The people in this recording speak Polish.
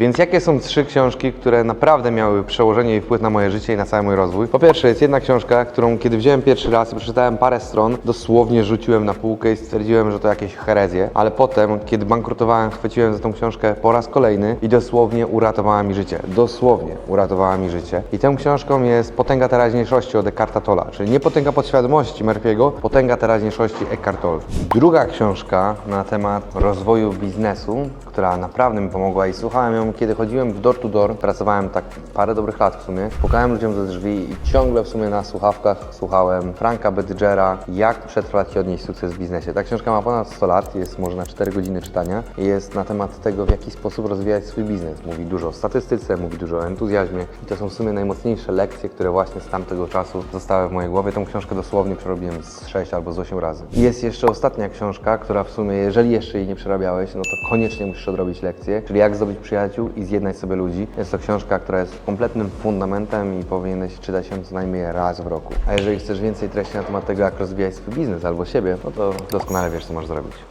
Więc jakie są trzy książki, które naprawdę miały przełożenie i wpływ na moje życie i na cały mój rozwój? Po pierwsze jest jedna książka, którą kiedy wziąłem pierwszy raz i przeczytałem parę stron, dosłownie rzuciłem na półkę i stwierdziłem, że to jakieś herezje, ale potem, kiedy bankrutowałem, chwyciłem za tą książkę po raz kolejny i dosłownie uratowała mi życie. Dosłownie uratowała mi życie. I tą książką jest Potęga teraźniejszości od Eckharta Tolla, czyli nie Potęga podświadomości Murphy'ego, Potęga teraźniejszości Eckhart Tolle. Druga książka na temat rozwoju biznesu, która naprawdę mi pomogła i słuchałem ją, kiedy chodziłem w door to door, pracowałem tak parę dobrych lat w sumie, pukałem ludziom do drzwi i ciągle w sumie na słuchawkach słuchałem Franka Bedgera, jak przetrwać i odnieść sukces w biznesie. Ta książka ma ponad 100 lat, jest może na 4 godziny czytania i jest na temat tego, w jaki sposób rozwijać swój biznes. Mówi dużo o statystyce, mówi dużo o entuzjazmie i to są w sumie najmocniejsze lekcje, które właśnie z tamtego czasu zostały w mojej głowie. Tą książkę dosłownie przerobiłem z 6 albo z 8 razy. I jest jeszcze ostatnia książka, która w sumie, jeżeli jeszcze jej nie przerabiałeś, no to koniecznie musisz odrobić lekcję, czyli jak zdobyć przyjaciół i zjednać sobie ludzi. Jest to książka, która jest kompletnym fundamentem i powinieneś czytać ją co najmniej raz w roku. A jeżeli chcesz więcej treści na temat tego, jak rozwijać swój biznes albo siebie, no to doskonale wiesz, co masz zrobić.